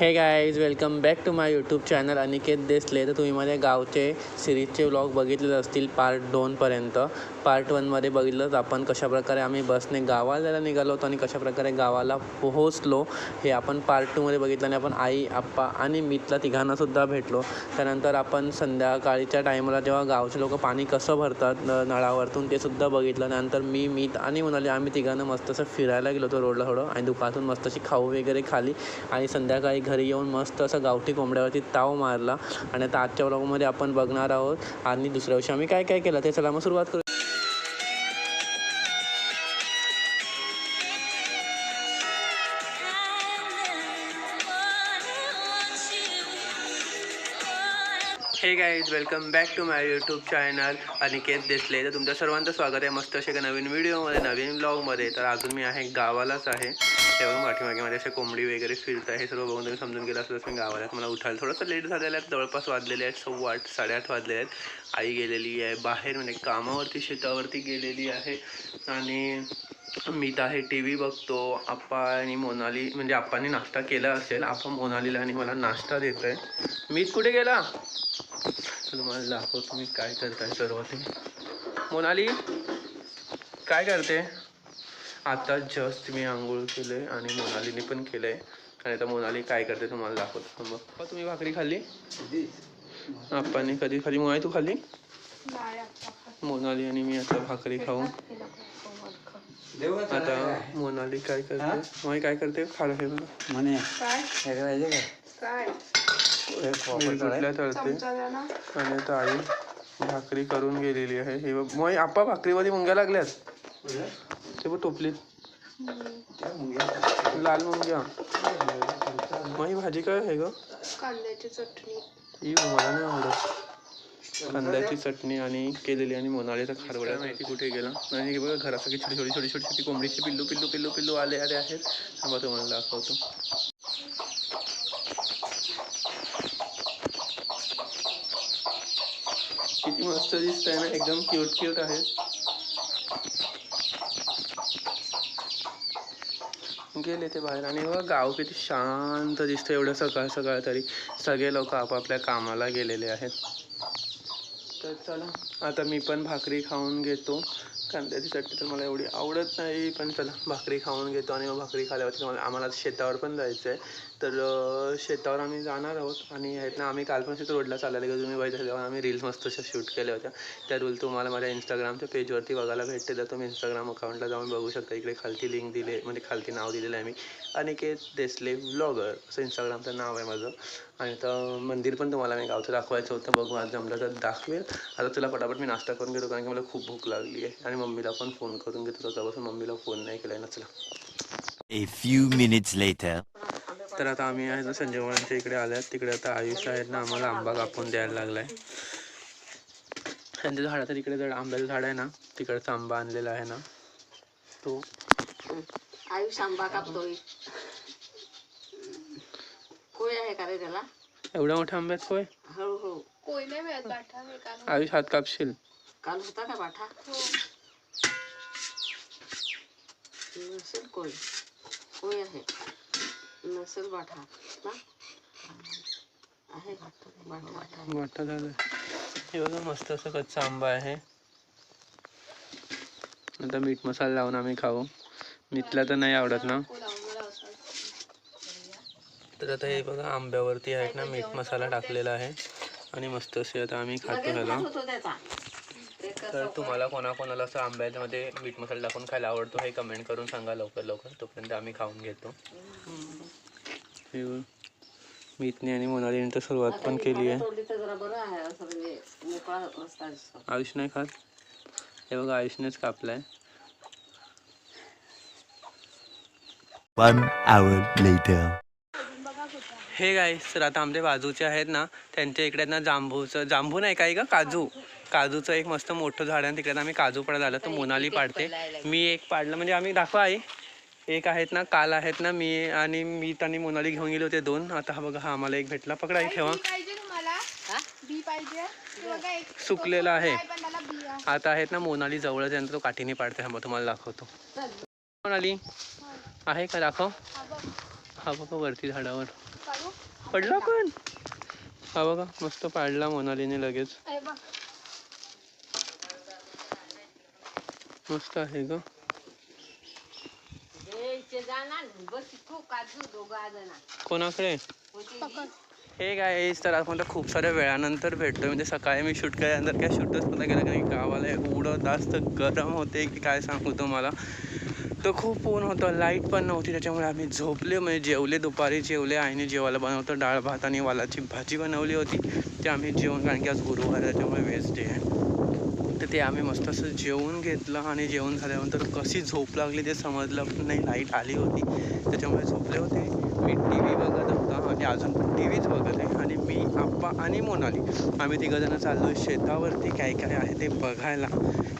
Hey guys welcome back to my YouTube channel Aniket Desale तर तुम्ही माझ्या गावचे सिरीजचे व्लॉग बघितलेले असतील पार्ट दोनपर्यंत पार्ट वनमध्ये बघितलं आपण कशाप्रकारे आम्ही बसने गावाला जायला निघालो होतो आणि कशाप्रकारे गावाला पोहोचलो हे आपण पार्ट टूमध्ये बघितलं आणि आपण आई आप्पा आणि मितला तिघांनासुद्धा भेटलो. त्यानंतर आपण संध्याकाळीच्या टायमाला जेव्हा गावचे लोक पाणी कसं भरतात नळावरतून ते सुद्धा बघितलं. नंतर मी मीत आणि म्हणाले आम्ही तिघांना मस्त असं फिरायला गेलो होतो रोडला थोडं आणि दुकानातून मस्त अशी खाऊ वगैरे खाली आणि संध्याकाळी घरी येऊन मस्त असं गावठी कोंबड्यावरती ताव मारला आणि आता आजच्या ब्लॉगमध्ये आपण बघणार आहोत आणि दुसऱ्या दिवशी आम्ही काय काय केलं ते चला मग सुरुवात करू. Hey guys welcome back to my YouTube channel Aniket Desale. तर तुमच्या सर्वांचं स्वागत आहे मस्त असे एका नवीन व्हिडिओमध्ये नवीन ब्लॉगमध्ये तर अजून मी आहे गावालाच आहे. तेव्हा पाठीमागे माझ्या अशा कोंबडी वगैरे फिरत आहे हे सर्व बघून तुम्ही समजून गेलं असलं मी गावाला मला उठायला थोडंसं लेट झालेलं आहे जवळपास वाजलेले आहेत सव्वा आठ साडेआठ वाजलेले आहेत. आई गेलेली आहे बाहेर म्हणजे कामावरती शेतावरती गेलेली आहे. आणि मी तर आहे टी व्ही बघतो. आप्पा आणि मोनाली म्हणजे आप्पानी नाश्ता केला असेल आप्पा मोनालीला आणि मला नाश्ता देत आहे मीच कुठे गेला? तर तुम्हाला दाखवतो मी काय करताय सर्व ते मोनाली काय करते? आता जस्ट मी आंघोळ केले आणि मोनालीने पण केलंय. आणि आता मोनाली काय करते तुम्हाला दाखवतो. मग तुम्ही भाकरी खाल्ली? आप्पाने कधी खाली मोनाली तू खाल्ली? मोनाली आणि मी आता भाकरी खाऊन. आता मोनाली काय करते? मोनाली काय करते? खायला हे बघा. म्हणे हे तळते? आणि आता आई भाकरी करून गेलेली आहे. हे बघ. मोय आप्पा भाकरीमध्ये मुंग्या लागल्यात. ते बघ टोपलीत लाल मुंग्या मग ही भाजी काय आहे ग? कांद्याची चटणी. ही मला नाही आवडत. कांद्याची चटणी आणि केलेली आणि मोनालीचा खारवड्या. माहिती कुठे गेला? आणि हे बघा घरासाठी छोटी छोटी छोटी छोटी छोटी कोंबडीची पिल्लू पिल्लू पिल्लू पिल्लू आले आले आहेत थांबा तुम्हाला दाखवतो. किती मस्त दिसत आहे ना एकदम क्यूट क्यूट आहे. गेले ते बाहेर. आणि बघा गाव किती शांत दिसतं एवढं सकाळ सकाळ तरी. सगळे लोक आपापल्या कामाला गेलेले आहेत. तर चला आता मी पण भाकरी खाऊन घेतो. कांद्याची चटणी तर मला एवढी आवडत नाही पण चला भाकरी खाऊन घेतो. आणि मग भाकरी खाल्यावरती मला आम्हाला शेतावर पण जायचं आहे तर शेतावर आम्ही जाणार आहोत आणि ह्यातनं आम्ही काल पण शेत रोडला चालायला गेलो तुम्ही बघितलं तेव्हा आम्ही रील्स मस्त अशा शूट केल्या होत्या. त्या रील तुम्हाला माझ्या इंस्टाग्रामच्या पेजवरती बघायला भेटते तर तुम्ही इंस्टाग्राम अकाउंटला जाऊन बघू शकता. इकडे खालती लिंक दिले म्हणजे खालती नाव दिलेलं आहे मी. अनिकेत देसले ब्लॉगर असं इंस्टाग्रामचं नाव आहे माझं. आणि तर मंदिर पण तुम्हाला मी गावचं दाखवायचं होतं. बघू आज जमलं तर दाखवेल. आता तुला पटापट मी नाश्ता करून घेतो कारण की मला खूप भूक लागली आहे. आणि मम्मीला पण फोन करून घेतो. त्याच्यापासून मम्मीला फोन नाही केला नचला A few minutes later. तर आता आम्ही आहे ना संजय वळांच्या इकडे आल्यात. तिकडे आता आयुष आहेत ना आम्हाला आंबा कापून द्यायला लागलाय. त्यांच्या झाडाचं तिकडे जर आंब्याचं झाड आहे ना तिकडचा आंबा आणलेला आहे ना तो आयुष आंबा कापतोय. कोय आहे का रे त्याला? एवढ्या मोठ्या आंब्यात होय हळूहळू कोई नाही मिळत बाठा मी काल आयुष हात कापशील. काल होता का बाठा? नसेल कोय. कोय आहे? नसेल ना आहे झालं. हे बघा मस्त असं कच्चा आंबा आहे. आता मीठ मसाला लावून आम्ही खाऊ. मीठला तर नाही आवडत ना. तर आता हे बघा आंब्यावरती आहेत ना मीठ मसाला टाकलेला आहे. आणि मस्त असे आता आम्ही खातो ह्याला. होतो त्याचा. ते तर तुम्हाला कोणाकोणाला असं आंब्यामध्ये मीठ मसाला टाकून खायला आवडतो हे कमेंट करून सांगा लवकर लवकर. तोपर्यंत आम्ही खाऊन घेतो. हे. मीतने आणि मोनालीने तर सुरुवात पण केली आहे. तोडली तर जरा बरं आहे असं म्हणजे मोकळा रस्ता दिसतो. आयुष नाही खात? हे बघा आयुषनेच कापलाय. One hour later. Hey guys तर आता आमच्या बाजूचे आहेत ना त्यांच्या इकडे ना जांभूचं जांभू नाही काही का काजू. काजूचं एक मस्त मोठं झाड आहे आणि तिकडे आम्ही काजू पडत आलं तर मोनाली पाडते. मी एक पाडलं म्हणजे आम्ही दाखवा आई. एक आहेत ना काल आहेत ना मी आणि मी आणि मोनाली घेऊन गेले होते दोन. आता हा बघा हा आम्हाला एक भेटला. पकडा आई ठेवा. हे? एक सुकलेला आहे. पण आता आहेत ना मोनाली जवळच आहे ना तो काठीने पाडते हा मग तुम्हाला दाखवतो. मोनाली आहे का? दाखव. हा बघ. हा बघा वरती झाडावर. पडला पण. हा बघा मस्त पाडला मोनालीने लगेच अरे बघ मस्त आहे ग. हे कोणाकडे? हे. काय तर आज मला खूप साऱ्या वेळानंतर भेटतोय. म्हणजे सकाळी मी शूट केल्यानंतर काय शूटच नव्हता गेला कारण की गावाला एवढं जास्त गरम होते की काय सांगू तुम्हाला. तर खूप ऊन होतं लाइट पण नव्हती त्याच्यामुळे आम्ही झोपले म्हणजे जेवले दुपारी जेवले. आईने जेवायला बनवतं डाळ भात आणि वालाची भाजी बनवली होती. ते आम्ही जेवण कारण की आज गुरुवार आहे त्याच्यामुळे वेस्ट डे आहे. ते आम्ही मस्त असं जेवून घेतलं आणि जेवण झाल्यानंतर कशी झोप लागली ते समजलं पण नाही. लाइट आली होती. त्याच्यामुळे झोपले होते. मी टी व्ही बघत होता आणि अजून पण टी व्हीच बघत आहे. आणि मी आप्पा आणि मोनाली आम्ही तिघंजणं चाललो आहे. शेतावरती काय काय आहे ते बघायला.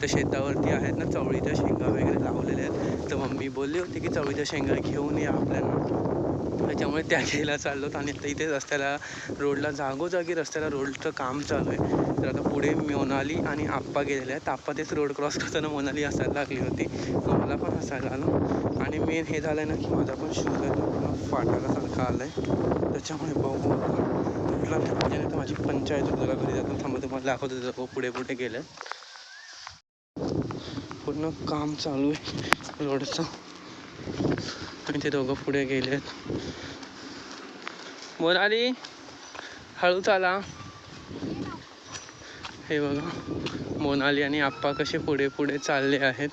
तर शेतावरती आहेत ना चवळीच्या शेंगा वगैरे लावलेल्या आहेत. तर मम्मी बोलली होती की चवळीच्या शेंगा घेऊन या आपल्याला. त्याच्यामुळे त्या घ्यायला चाललो आणि आता इथे रस्त्याला रोडला जागोजागी रस्त्याला रोडचं काम चालू आहे. तर आता पुढे मोनाली आणि आप्पा गेलेले आहेत. आप्पा तेच रोड क्रॉस करताना मोनाली हसायला लागली होती. मला पण हसायला आलं. आणि मेन हे झालं ना की माझा पण शूज आहे फाटायला पूर्ण फाटायलासारखा आला आहे त्याच्यामुळे बघू तुला म्हणजे नाही तर माझी पंचायत तुला घरी जातो. थांबा तुम्हाला दाखवतो होतं पुढे पुढे गेलं. पूर्ण काम चालू आहे रोडचं. आणि ते दोघं पुढे गेलेत. मोनाली हळू चाला हे बघा मोनाली आणि आप्पा कसे पुढे पुढे चालले आहेत.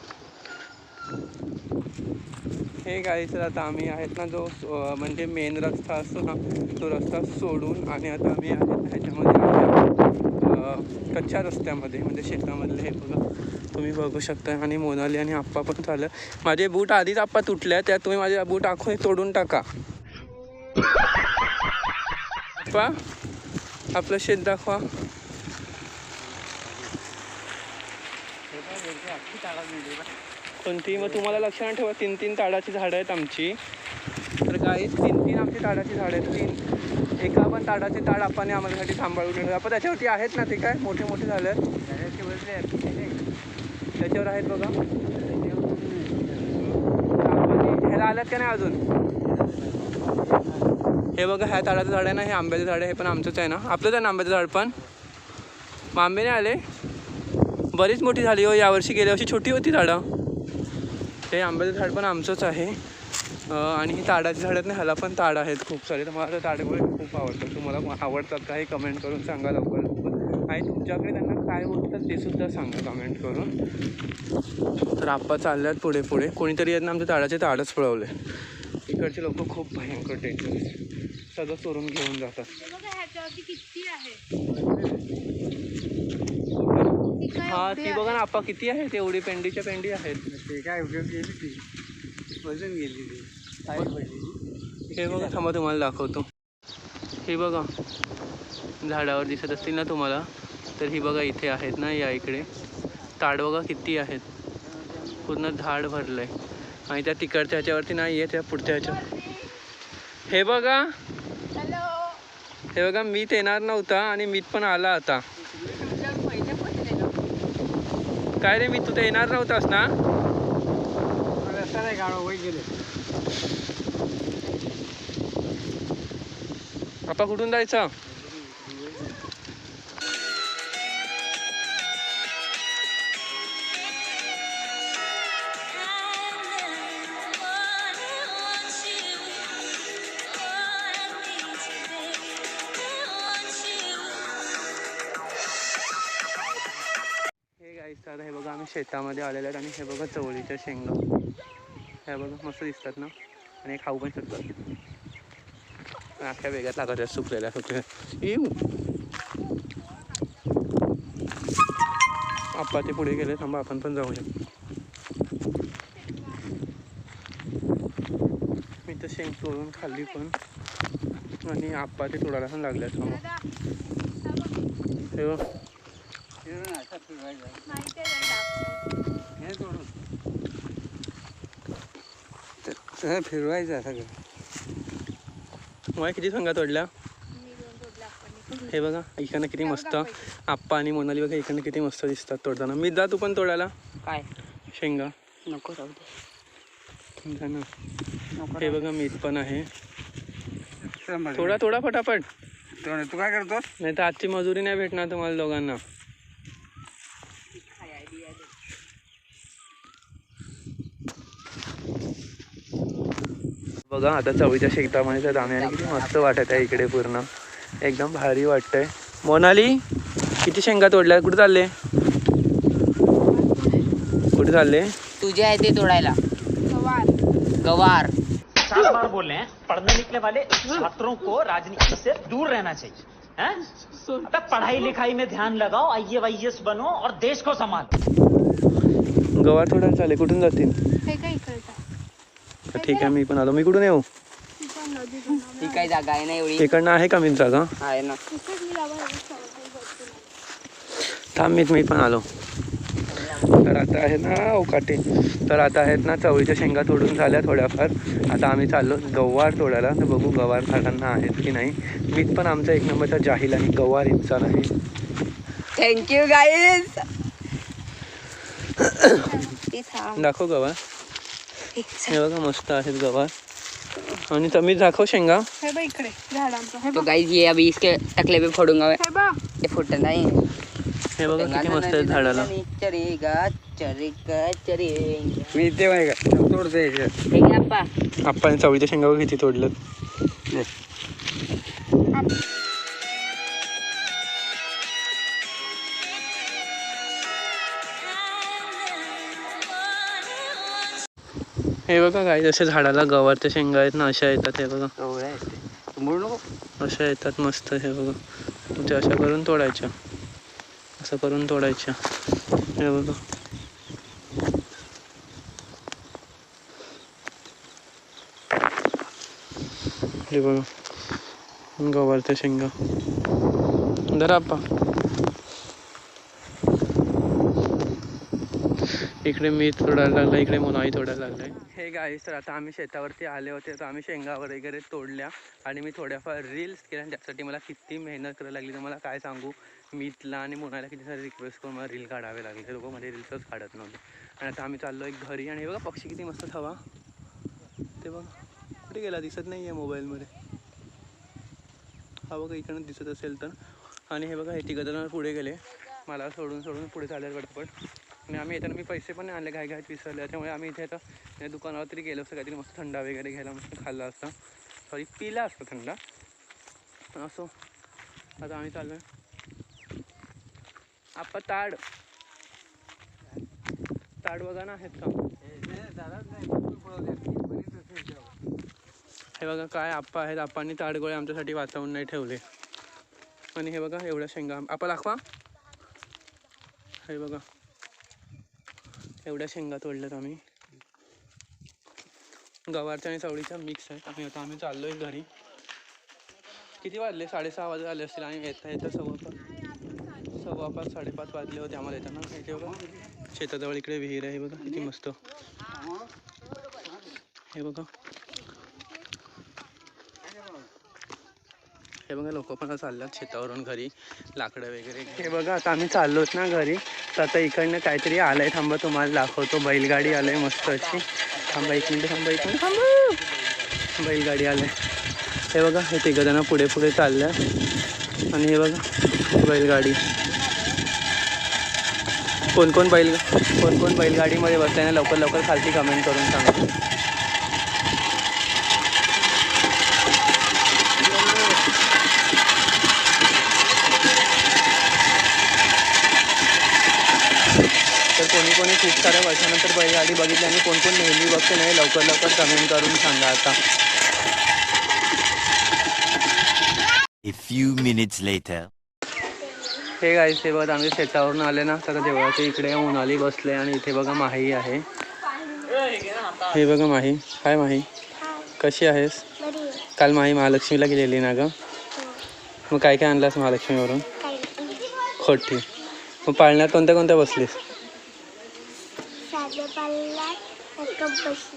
हे गाडी तर आता आम्ही आहेत ना जो म्हणजे मेन रस्ता असतो ना तो रस्ता सोडून आणि आता आम्ही आहेत ह्याच्यामध्ये कच्च्या रस्त्यामध्ये म्हणजे शेतामधले हे बघा. तुम्ही बघू शकता आणि मोनाली आणि आप्पा पण झालं माझे बूट आधीच आप्पा तुटल्या त्या तुम्ही माझे बूट आखून तोडून टाका. आप्पा आपलं शेत दाखवा. कोणती? मग तुम्हाला लक्षात ठेवा तीन तीन ताडाची झाडं आहेत आमची. तर काही तीन तीन आमची ताडाची झाडं आहेत. तीन एका पण ताडाचे ताड आपण आम्हालासाठी सांभाळून आपण त्याच्यावरती आहेत ना ते काय? मोठे मोठे झाले आहेत त्याच्यावर आहेत बघा. ह्याला आल्यात का नाही अजून? हे बघा ह्या ताडाचं झाड आहे ना हे आंब्याचं झाड आहे हे पण आमचंच आहे ना. आपलंच आहे ना आंब्याचं झाड पण. मग आंबे नाही आले. बरीच मोठी झाली हो यावर्षी गेल्या वर्षी छोटी होती झाडं. हे आंब्याचं झाड पण आमचंच आहे. आणि ही ताडाची झाडं आहेत ना ह्याला पण ताड आहेत खूप सारे. तर मला तर ताडगोळे खूप आवडतात तुम्हाला आवडतात का हे कमेंट करून सांगा लवकर. लवकर आणि तुमच्याकडे त्यांना काय बोलतात ते सुद्धा सांगा कमेंट करून. तर आप्पा चालल्यात पुढे पुढे. कोणीतरी आहेत ना आमच्या ताडाचे ताडच पळवले. इकडचे लोक खूप भयंकर डेंजर सगळं चोरून घेऊन जातात. हे आहे? ती हा आहे? बघा ना आप्पा किती आहेत? एवढी पेंडीच्या पेंडी आहेत. ते काय उपयोग गेली ती? वजन गेली ती हे बघा थांबा तुम्हाला दाखवतो. हे बघा झाडावर दिसत असतील ना तुम्हाला तर ही बघा इथे आहेत ना या इकडे. ताड बघा किती आहेत. पूर्ण झाड भरलं आहे आणि त्या तिकडच्या ह्याच्यावरती नाही आहे त्या पुढच्या ह्याच्या. हे बघा. हॅलो. हे बघा मीत येणार नव्हता आणि मीत पण आला आता. काय रे मी तू तर येणार नव्हतास ना? रस्ता नाही गाडो वय गेले आपा कुठून जायचं? हे गाईस आता हे बघा आम्ही शेतामध्ये आलेलो आहेत आणि हे बघा चवळीच्या शेंगा. हे बघा मस्त दिसतात ना? आणि हे खाऊ पण शकतात. अख्या वेगळ्यात लागत सुकलेल्या सुकलेल्या येऊ आप्पा ते पुढे गेले थांबा आपण पण जाऊया मी तर शेंग तोडून खाल्ली पण आणि आप्पा ते तोडायला पण लागले थांबा फिरवायचं सगळं मला किती संघा तोडल्या? हे बघा इकडनं किती मस्त आप्पा आणि मोनाली बघा इकडनं किती मस्त दिसतात तोडताना. मी जा तू पण तोडायला? काय? शेंगा. नको राहू दे. ना. हे बघा मीठ पण आहे. थोडा थोडा फटाफट. तू काय करतोस? नाही तर आजची मजुरी नाही भेटणार तुम्हाला दोघांना. बघा आता चवळीच्या शेतामध्ये तर आम्ही आणि किती मस्त वाटत आहे इकडे पूर्ण. एकदम भारी वाटतंय. मोनाली किती शेंगा तोडल्या कुठे चालले? कुठे चालले? तुझे आहे ते तोडायला. गवार. गवार. चार बार बोल रहे हैं? पढ़ने निकले वाले छात्रों को राजनीति से दूर रहना चाहिए. हैं? अबे पढ़ाई लिखाई में ध्यान लगाओ आई वाई बनो और देश को संभालो. गवार तोडायला चालले कुठून जातील? हे तर ठीक आहे मी पण आलो. मी कुठून येऊ. ही काही जागा आहे ना एवढी इकडनं आहे का मी जागा आहे ना. थांब मीच मी पण आलो. तर आता आहे ना काटे तर आता आहेत ना चवळीच्या शेंगा तोडून झाल्या थोड्याफार. आता आम्ही चाललो गवार तोडायला. तर बघू गवार खाताना आहेत की नाही. मीच पण आमचा एक नंबरचा जाहील आणि गवार इंसान आहे. थँक्यू गाईज दाखव गवार. हे बघा मस्त आहेत गवार आणि तर मीच दाखव शेंगा. हे बघ इकडे झाडांचं हे तो बघ. गाइस ये अभी इसके टकले पे फोड़ूंगा मैं हे बघ. ये फुट नहीं. हे बघा किती मस्त आहेत झाडाला. चरेगा चरेगा चरेगा मी इथे माहिती का? तोडते. हे अप्पा आपण चवळीच्या शेंगा बघ किती तोडलं हे बघा काय जसे झाडाला गवारच्या शेंगा आहेत ना अशा येतात हे बघा. अशा येतात मस्त हे बघा. ते अशा करून तोडायच्या. असं करून तोडायच्या. हे बघा. हे बघा. गवारच्या शेंगा. धरा इकडे मी तोडायला लागला इकडे मुनाई तोडायला लागलाय. हे गाईस तर आता आम्ही शेतावरती आले होते तर आम्ही शेंगा वगैरे तोडल्या आणि मी थोड्याफार रील्स केल्या आणि त्यासाठी मला किती मेहनत करायला लागली तर मला काय सांगू? मीतला आणि मुनाला किती सारे रिक्वेस्ट करून मला रील काढावे लागले ते लोक म्हणजे रील्सच काढत नव्हते. आणि आता आम्ही चाललो एक घरी आणि हे बघा पक्षी किती मस्त हवा. ते बघा कुठे गेला? दिसत नाही आहे मोबाईलमध्ये हा बघा इकडनं दिसत असेल तर. आणि हे बघा हे तिघजण पुढे गेले. मला सोडून सोडून पुढे चालेल पटपट. आणि आम्ही येताना मी पैसे पण आणले घाई घायत विसरले. त्यामुळे आम्ही इथे आता या दुकानावर तरी गेलो असतं काहीतरी मस्त थंडा वगैरे घ्यायला मस्त खाल्ला असता. सॉरी पिला असता थंडा. पण असो आता आम्ही चाललो आहे आप्पा ताड. ताड बघा ना आहेत का? हे बघा काय आप्पा आहेत. आप्पांनी ताडगोळे आमच्यासाठी वाचवून नाही ठेवले. आणि हे बघा एवढ्या शेंगा. आपा दाखवा. हे बघा. एवढ्या शेंगा तोडल्यात आम्ही. गवारच्या आणि चवळीच्या मिक्स आहेत. आम्ही आता आम्ही चाललोय घरी. किती वाजले? साडेसहा वाजले आले असतील आणि येता येता सव्वा पाच. सव्वा पाच साडेपाच वाजले होते आम्हाला येताना. इथे बघा शेताजवळ इकडे विहीर आहे बघा. किती मस्त. हे बघा. हे बघा लोक पण चालल्यात शेतावरून घरी लाकडं वगैरे हे बघा आता आम्ही चाललोच ना घरी. तर आता इकडनं काहीतरी आलंय थांबा तुम्हाला दाखवतो. बैलगाडी आलंय मस्त अशी थांबा एक मिनिट थांबा एक मिनिट थांबा. बैलगाडी आलंय. हे बघा हे तिघजणं पुढे पुढे चालल्या आणि हे बघा बैलगाडी. कोण कोण बैल कोण कोण बैलगाडीमध्ये बसलाय ना लवकर लवकर खालती कमेंट करून सांगा. खूप साऱ्या वर्षानंतर बैलगाडी बघितली आणि कोण कोण नेहमी बघते नाही लवकर लवकर कमेंट करून सांगा आता. A few minutes later. Hey guys हे बघा आम्ही शेतावरून आले ना तर देवळाच्या इकडे उन्हाळी बसले आणि इथे बघा माही आहे. हे बघा माही. काय माही. कशी आहेस? काल माही महालक्ष्मीला गेलेली ना ग? मग काय काय आणलास महालक्ष्मीवरून? खोटी. मग पाळण्यात कोणत्या कोणत्या बसलीस?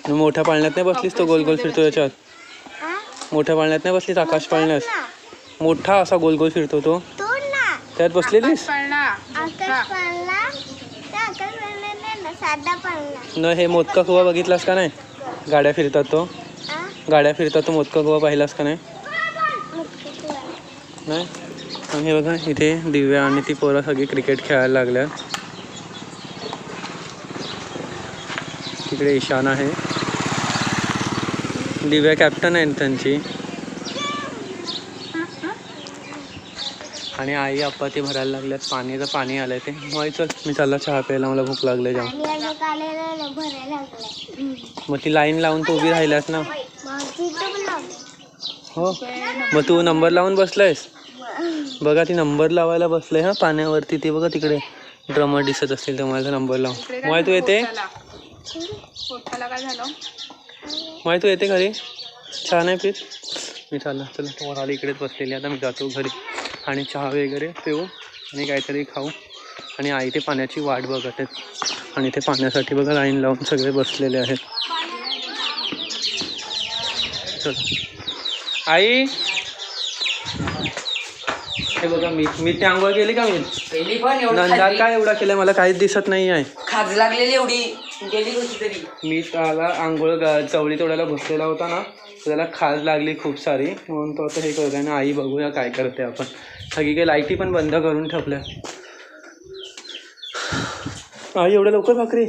मग मोठ्या पाळण्यात नाही बसलीस तो? गोल गोल फिरतो याच्यात. हा मोठ्या पाळण्यात नाही बसलीस? आकाश पाळण्यात मोठा असा गोल गोल फिरतो तो? तो ना. त्यात बसलेलीस? ना साधा पाळला न हे मोदका कुवा बघितलास का नाही? गाड्या फिरतात तो. गाड्या फिरतात तो मोदका कुवा पाहिलास का नाही? नाही? हे बघा इथे दिव्या आणि ती पोरं सगळी क्रिकेट खेळायला लागल्या इकडे ईशान आहे. दिव्या कॅप्टन आहे त्यांची. आणि आई आप्पा ते भरायला लागल्यात. तर पाणी आलंय ते. मग चल. मी चालला. चहा प्यायला. मला भूक लागले जाऊन. मग ती लाईन लावून तू उभी राहिल्यास ना. हो. मग तू नंबर लावून बसलायस? बघा ती नंबर लावायला बसलंय हा पाण्यावरती. ते बघा तिकडे. ड्रमर दिसत असतील तर मला नंबर लावून मग तू येते? पोटाला काय झालं? माय तू येते घरी? चहा नाही पित मी चालला. चला तुम्हाला आली इकडेच बसलेली आता मी जातो घरी. आणि चहा वगैरे पिऊ आणि काहीतरी खाऊ. आणि आई ते पाण्याची वाट बघत आहेत. आणि ते पाण्यासाठी बघा लाईन लावून सगळे बसलेले आहेत. चल. आई! हे बघा मी मी ते आंघोळ केली का मी? पहिली पण एवढी नंदा. काय एवढा केलाय? मला काहीच दिसत नाही आहे खाज लागलेली एवढी. गेली कशी तरी. मी त्याला आंघोळ गा- चवळी तोडायला बसलेला होता ना त्याला खाज लागली खूप सारी. म्हणून तो आता हे करतोय आणि आई बघूया काय करते आपण. सगळी काही लाईटी पण बंद करून ठेवल्या. आई एवढ्या लवकर भाकरी?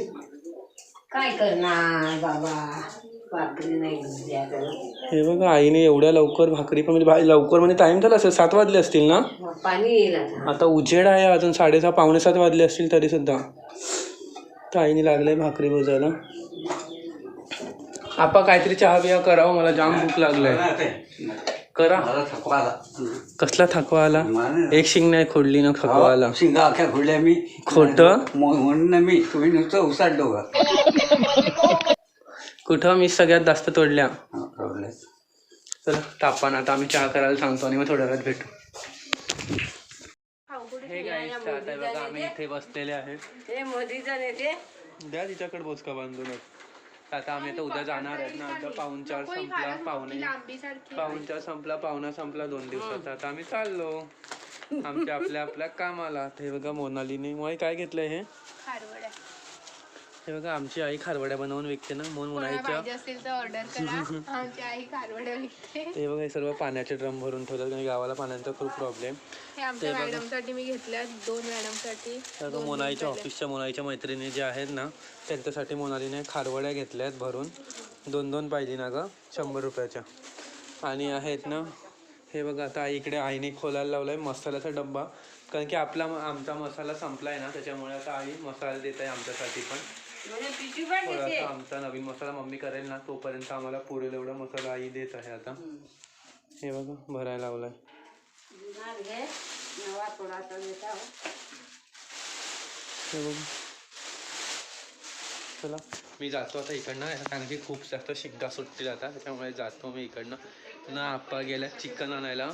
काय करणार बाबा? भाकरी नाही. हे बघा आईने एवढ्या लवकर भाकरी पण म्हणजे भा- लवकर म्हणजे टाइम झाला असेल सात वाजले असतील ना? मग पाणी येईल आता. आता उजेड आहे अजून साडेसहा पावणे सात वाजले असतील तरी सुद्धा. तर आईने लागले भाकरी भजायला. आपा काहीतरी चहा बिहा करावं मला जाम भूक लागलाय. करा. कसला थकवा आला एक शिंग नाही खोडली ना थकवा आला शिंगा अख्या खोडल्या मी. खोटं? म्हणून मी तुम्ही नुसतं उसाडलो का कुठं? मी सगळ्यात जास्त तोडल्या. हा. चला तापान आता आम्ही चहा करायला सांगतो आणि मग थोड्या वेळात भेटू. हे तर आता बघा आम्ही इथे बसलेले आहेत. ते मोदीचं नेते द्या तिच्याकडे बोचका बांधूनच तर आता आम्ही आता उद्या जाणार आहेत ना आता पाऊन चार संपला पाहुणे. लांबी सारखी पाऊन चार संपला पाहुणा संपला दोन दिवसाचा आता आम्ही चाललो. आमच्या आपल्या आपल्या कामाला. ते बघा मोनालीने. मग काय घेतलंय हे? हे बघा आमची आई खारवड्या बनवून विकते ना असेल तर ऑर्डर करा. आमची आई खारवड्या विकते. ते बघा हे सर्व पाण्याचे ड्रम भरून ठेवतात कारण गावाला पाण्याचा खूप प्रॉब्लेम हे आमच्या मॅडमसाठी मी घेतल्या दोन मॅडमसाठी तर मोनाईच्या ऑफिसच्या मोनाईच्या मैत्रिणी जे आहेत ना त्यांच्यासाठी मोनालीने खारवड्या घेतल्या आहेत भरून. दोन दोन पाहिजे ना ग शंभर रुपयाच्या. आणि आहेत ना हे बघा आता इकडे आईने खोलायला लावलाय मसाल्याचा डब्बा. कारण की आपला आमचा मसाला संपलाय ना त्याच्यामुळे आता आई मसाला देत आहे आमच्यासाठी पण. थोडासा आमचा नवीन मसाला मम्मी करेल ना तोपर्यंत आम्हाला पुरेल एवढा मसाला आई देत आहे आता. हे बघा भरायला लावलाय. थोडासा देता हे बघा. चला. मी जातो आता इकडनं कारण की खूप जास्त शिंगा सुटतील आता त्याच्यामुळे जातो मी इकडनं. ना आप्पा गेल्या चिकन आणायला.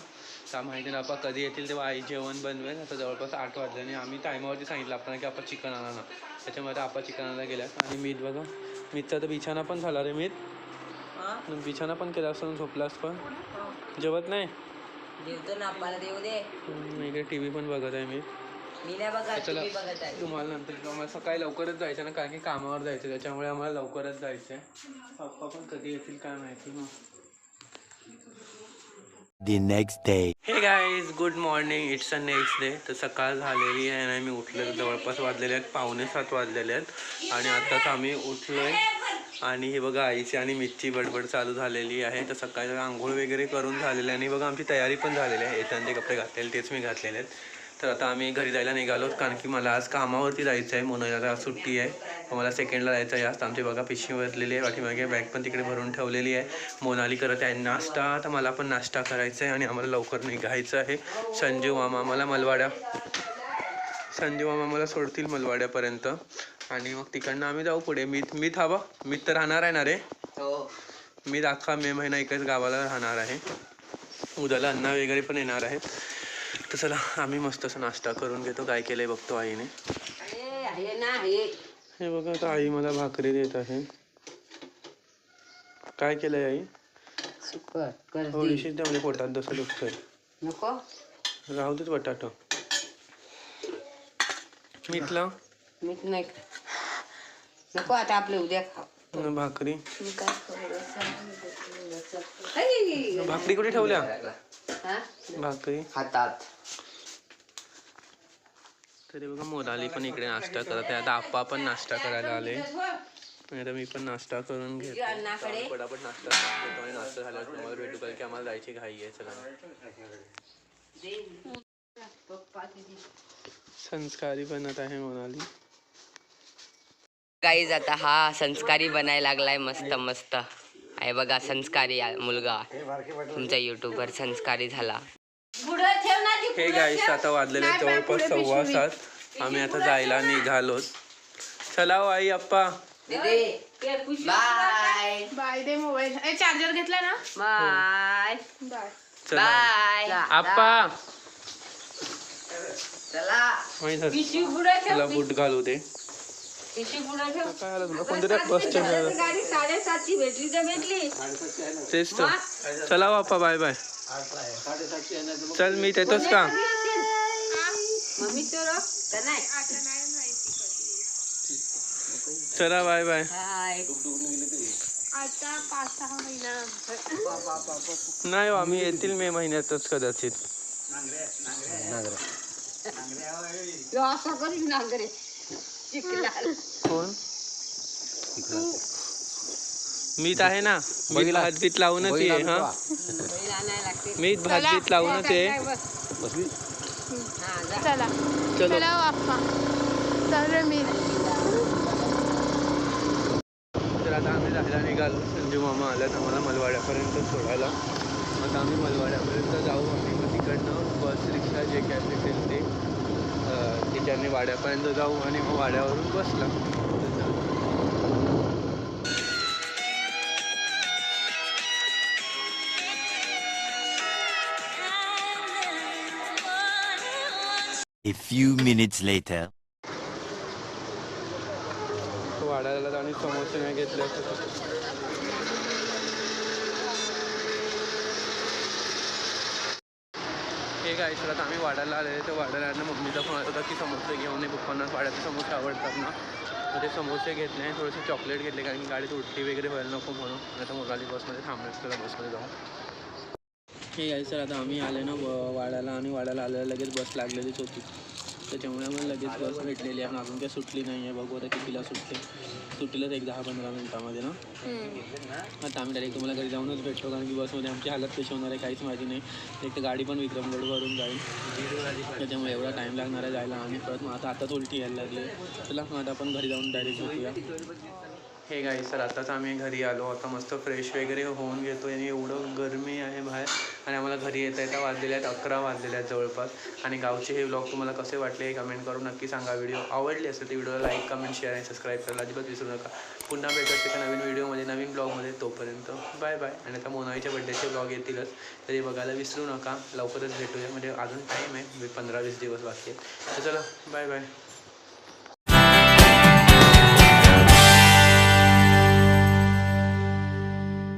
त्या माहिती ना आप्पा कधी येतील तेव्हा आई जेवण बनवेल. आता जवळपास आठ वाजले आणि आम्ही टायमावरती सांगितलं आपण की आपण चिकन आणा ना. त्याच्यामुळे आता आप्पा चिकन आणायला गेल्यात. आणि मीठ बघा मीठचा तर बिछाना पण झाला रे मीठ बिछाना पण केला असं झोपलास पण. जेवत नाही? इकडे टी व्ही पण बघत आहे मी चला तुम्हाला नंतर आम्हाला सकाळी लवकरच जायचं ना कारण की कामावर जायचं त्याच्यामुळे आम्हाला लवकरच जायचं आहे पप्पा पण कधी येतील काय माहिती मग. The next day hey guys good morning it's a next day तर सकाळ झालेली आहे आणि मी उठले जवळपास वाजलेले आहेत पावणे सात वाजलेले आहेत. आणि आत्ताच आम्ही उठलो आहे आणि हे बघा आईची आणि मिरची बडबड चालू झालेली आहे. तर सकाळी आंघोळ वगैरे करून झालेली आहे. आणि बघा आमची तयारी पण झालेली आहे. येताना ते कपडे घातलेले तेच मी घातलेले आहेत. तर आता आम्ही घरी जायला निघालो कारण की मला आज कामावरती जायचं आहे. म्हणून आज सुट्टी आहे. मला सेकंडला जायचं आहे. आज आमची बघा पिशवी भरलेली आहे. पाठीमागे बॅग पण तिकडे भरून ठेवलेली आहे. मोनाली करत आहे नाश्ता. तर मला पण नाश्ता करायचा आहे आणि आम्हाला लवकर निघायचं आहे. संजीव मामा मला मलवाड्या. संजीव मामा मला सोडतील मलवाड्यापर्यंत. आणि मग तिकडनं आम्ही जाऊ पुढे. मीत मीत हवा मीत तर राहणार आहे ना रे? हो. मी अख्खा मे महिना एकच गावाला राहणार आहे. उद्याला अण्णा वगैरे पण येणार आहेत. तर चला आम्ही मस्त असं नाश्ता करून घेतो. काय केलंय बघतो आईने. हे बघा आता आई मला भाकरी देत आहे. काय केलंय आई? थोडीशी द्या म्हणजे पोटात जसं दुखतंय. नको. राहू देत बटाटो. मीठला? मीठ नाही नको आता आपले उद्या खाऊ. आणि भाकरी? भाकरी कुठे ठेवल्या? भाकरी हातात. तरी बघा मोनाली पण इकडे नाश्ता करत आहे. आता आप्पा पण नाश्ता करायला आले. आता मी पण नाश्ता करून घेतो. पटापट नाश्ता करतो आणि नाश्ता झाल्यावर तुम्हाला भेटू कारण की आम्हाला जायची घाई आहे चला संस्कारी बनत आहे मोनाली गाईज आता हा संस्कारी बनायला लागलाय मस्त मस्त. आहे बघा संस्कारी मुलगा. तुमचा युट्यूबर संस्कारी झाला. हे गाईस आता वाजलेले जवळपास सव्वा सात. आम्ही आता जायला निघालो चला हो आई अप्पा बाय. बाय दे मोबाईल. ए चार्जर घेतला ना? बाय. बाय. चला. बाय. आप्पा. चला. बूट घालू दे. गाडी साडेसातची भेटली तर भेटली. तेच तर. चला अप्पा बाय बाय. चल मी येतोच का चला बाय बाय. हाय आता पाच सहा महिना नाही हो, आम्ही येतील मे महिन्यातच कदाचित. यो असं करीन नांगरे. कोण? मीच आहे ना? मी भाजीत लावूनच ये हा? बैल आणायला लागते मीच भाजीत लावूनच बस. हा चला. चलो. चला बाप्पा चल रे मी. तर आता आम्ही जायला निघालो. संजू मामा आल्यात आम्हाला मलवाड्यापर्यंत सोडायला. आता आम्ही मलवाड्यापर्यंत जाऊ. आम्ही मग तिकडनं बस रिक्षा जे काय भेटेल ते. तिच्याने वाड्यापर्यंत जाऊ आणि मग वाड्यावरून बसला. A few minutes later. वाड्याला आणि समोसे नाही घेतले काय सर आता आम्ही वाढायला आलेले तर वाढायला आल्यानं मम्मीचा फोन आला होता की समोसे घेऊन ये पप्पांना. वाड्याचे समोसे आवडतात ना. तर ते समोसे घेतले आणि थोडेसे चॉकलेट घेतले कारण की गाडीत उलटी वगैरे व्हायला नको म्हणून. आणि आता मोराली बसमध्ये थांबलेच त्याला बसमध्ये जाऊन हे आहे सर आता आम्ही आले ना वाड्याला आणि वाड्याला आल्याला लगेच बस लागलेलीच होती. त्याच्यामुळे आम्हाला लगेच बस भेटलेली आहे. अजून काही सुटली नाही आहे. बघू आता कितीला सुटते. सुटलीच एक दहा पंधरा मिनिटामध्ये ना? आता आम्ही डायरेक्ट तुम्हाला घरी जाऊनच भेटतो. कारण की बसमध्ये आमची हालत कशी होणार आहे काहीच माहिती नाही. एक तर गाडी पण विक्रमगडवरून जाईल. त्याच्यामुळे एवढा टाईम लागणार आहे जायला. आणि परत मग आता आताच उलटी यायला लागली चला मग आता आपण घरी जाऊन डायरेक्ट भेटूया हे गाई सर आताच आम्ही घरी आलो. आता मस्त फ्रेश वगैरे होऊन घेतो. आणि एवढं गरमी आहे बाहेर. आणि आम्हाला घरी येता येता वाजलेले आहेत अकरा वाजलेले आहेत जवळपास. आणि गावचे हे व्लॉग तुम्हाला कसे वाटले हे कमेंट करून नक्की सांगा. व्हिडिओ आवडली असेल तर व्हिडिओला लाईक कमेंट शेअर आणि सबस्क्राईब करायला अजिबात विसरू नका. पुन्हा भेटत एका नवीन व्हिडिओमध्ये नवीन ब्लॉगमध्ये तोपर्यंत. बाय बाय आणि आता मोनाईच्या बड्डेचे ब्लॉग येतीलच. तरी बघायला विसरू नका. लवकरच भेटूया. म्हणजे अजून टाईम आहे. पंधरा वीस दिवस बाकी आहे तर चला बाय बाय